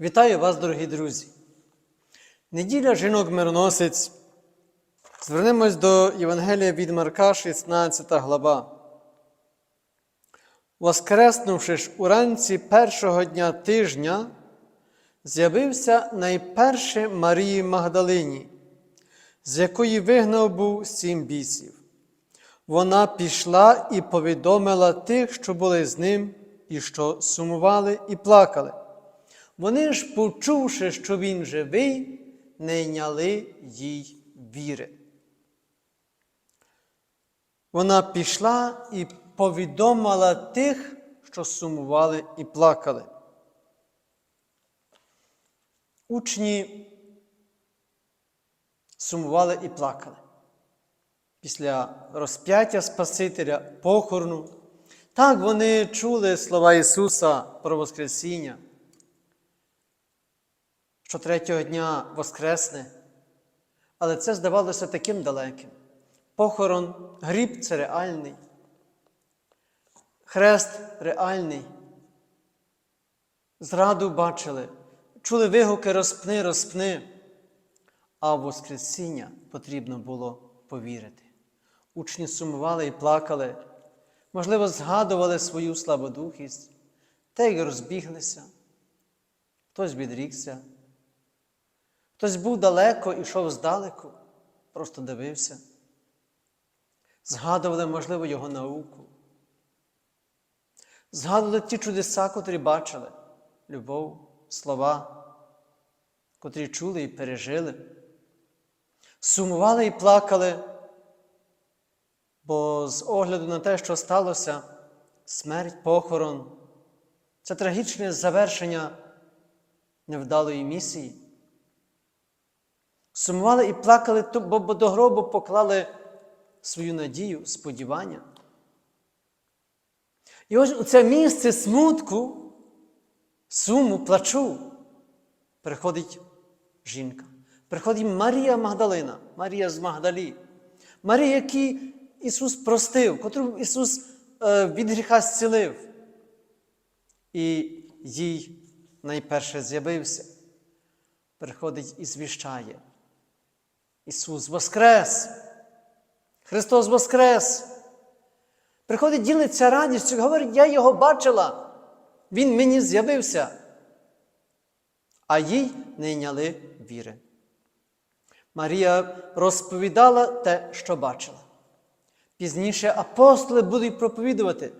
Вітаю вас, дорогі друзі! Неділя жінок-мироносець. Звернемось до Євангелія від Марка, 16 глава. Воскреснувши ж уранці першого дня тижня, з'явився найперше Марії Магдалині, з якої вигнав був сім бісів. Вона пішла і повідомила тих, що були з ним, і що сумували і плакали. Вони ж, почувши, що він живий, не йняли їй віри. Вона пішла і повідомила тих, що сумували і плакали. Учні сумували і плакали. Після розп'яття Спасителя, похорону. Так вони чули слова Ісуса про Воскресіння, що третього дня Воскресне, але це здавалося таким далеким. Похорон, гріб це реальний, хрест реальний. Зраду бачили, чули вигуки розпни, розпни, а в Воскресіння потрібно було повірити. Учні сумували і плакали, можливо, згадували свою слабодухість, та й розбіглися. Хтось відрікся, хтось був далеко і йшов здалеку, просто дивився. Згадували, можливо, його науку. Згадували ті чудеса, котрі бачили, любов, слова, котрі чули і пережили. Сумували і плакали, бо з огляду на те, що сталося, смерть, похорон, це трагічне завершення невдалої місії. Сумували і плакали, бо до гробу поклали свою надію, сподівання. І ось у це місце смутку, суму, плачу, приходить жінка. Приходить Марія Магдалина, Марія з Магдалі, Марія, якій Ісус простив, котру Ісус е, від гріха зцілив. І їй найперше з'явився. Приходить і звіщає. Ісус Воскрес! Христос Воскрес! Приходить, ділиться радістю, говорить, я його бачила, Він мені з'явився, а їй не йняли віри. Марія розповідала те, що бачила. Пізніше апостоли будуть проповідувати,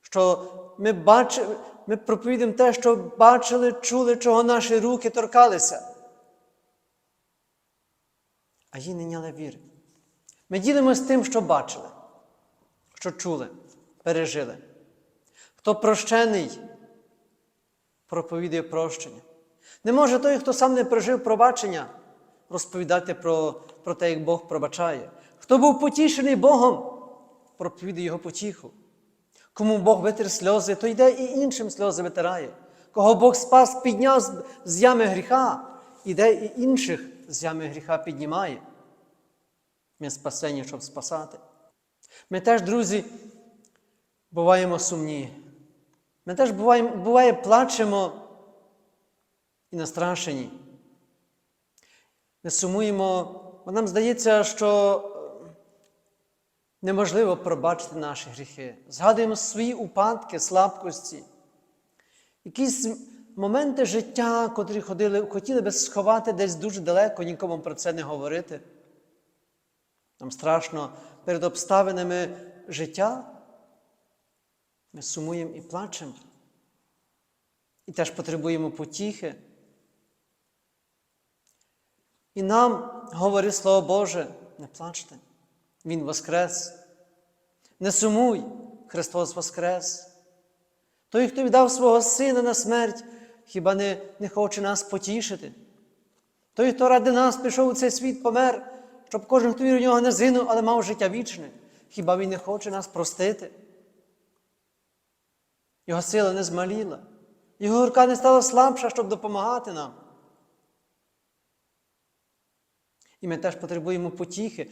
що ми бачили, ми проповідуємо те, що бачили, чули, чого наші руки торкалися. А їй не йняли віри. Ми ділимося тим, що бачили, що чули, пережили. Хто прощений, проповідує прощення. Не може той, хто сам не прожив пробачення, розповідати про, про те, як Бог пробачає. Хто був потішений Богом, проповідує Його потіху. Кому Бог витер сльози, то йде і іншим сльози витирає. Кого Бог спас, підняв з ями гріха, іде і інших з ями гріха піднімає. Ми спасені, щоб спасати. Ми теж, друзі, буваємо сумні. Ми теж буваємо, буває плачемо і настрашені. Ми сумуємо, бо нам здається, що неможливо пробачити наші гріхи. Згадуємо свої упадки, слабкості, якісь моменти життя, котрі ходили, хотіли би сховати десь дуже далеко, нікому про це не говорити. Нам страшно перед обставинами життя. Ми сумуємо і плачемо. І теж потребуємо потіхи. І нам говорить Слово Боже, не плачте, Він Воскрес. Не сумуй, Христос Воскрес. Той, хто віддав свого Сина на смерть, хіба не, не хоче нас потішити? Той, хто ради нас пішов у цей світ, помер, щоб кожен, хто вірив в нього, не згинув, але мав життя вічне. Хіба Він не хоче нас простити? Його сила не змаліла, його рука не стала слабша, щоб допомагати нам. І ми теж потребуємо потіхи.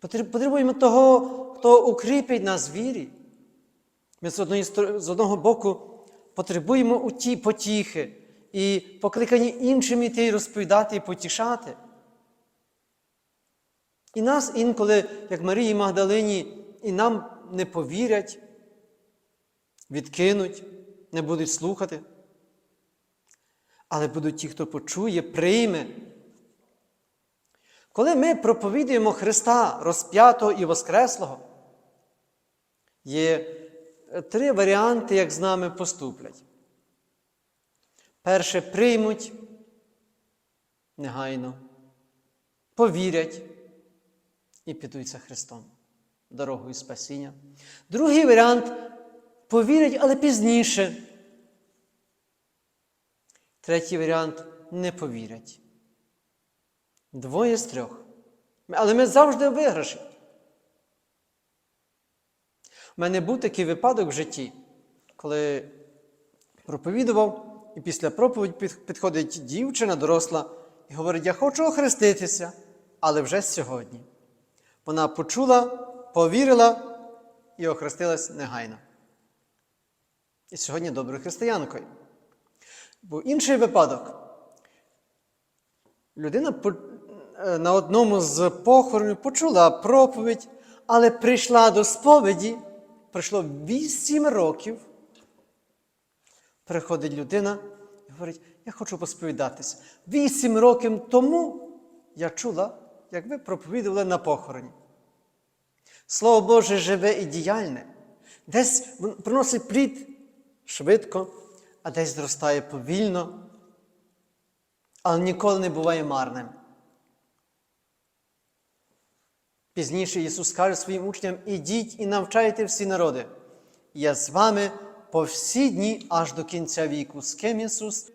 Потребуємо того, хто укріпить нас в вірі. Ми з одного боку потребуємо уті, потіхи і покликані іншим іти розповідати і потішати. І нас інколи, як Марії Магдалині, і нам не повірять, відкинуть, не будуть слухати. Але будуть ті, хто почує, прийме. Коли ми проповідуємо Христа розп'ятого і Воскреслого, є три варіанти, як з нами поступлять. Перше приймуть негайно, повірять і підуть за Христом дорогою спасіння. Другий варіант повірять, але пізніше. Третій варіант не повірять. Двоє з трьох. Але ми завжди виграші. У мене був такий випадок в житті, коли проповідував, і після проповіді підходить дівчина доросла і говорить: Я хочу охреститися, але вже сьогодні. Вона почула, повірила і охрестилась негайно. І сьогодні доброю християнкою. Був інший випадок. Людина на одному з похоронів почула проповідь, але прийшла до сповіді, пройшло вісім років. Приходить людина і говорить, я хочу посповідатися. Вісім років тому я чула, як ви проповідували на похороні. Слово Боже живе і діяльне, десь приносить плід швидко, а десь зростає повільно, але ніколи не буває марним. Пізніше Ісус каже своїм учням: ідіть і навчайте всі народи. Я з вами по всі дні аж до кінця віку. З ким Ісус?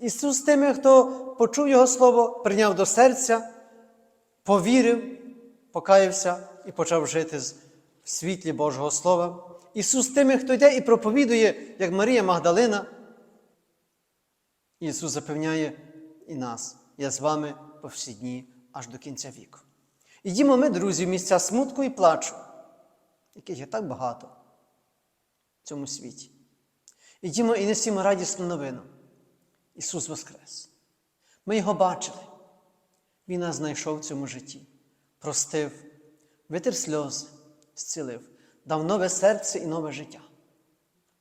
Ісус з тими, хто почув Його Слово, прийняв до серця, повірив, покаявся і почав жити в світлі Божого Слова. Ісус з тими, хто йде і проповідує, як Марія Магдалина. Ісус запевняє і нас, я з вами по всі дні аж до кінця віку. Ідімо ми, друзі, в місця смутку і плачу, яких є так багато в цьому світі. Ідімо і несімо радісну новину. Ісус Воскрес. Ми Його бачили. Він нас знайшов в цьому житті, простив, витер сльози, зцілив, дав нове серце і нове життя.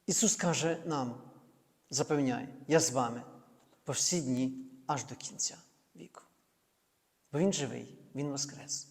Ісус каже нам, запевняє, я з вами по всі дні аж до кінця віку. Бо Він живий, Він Воскрес.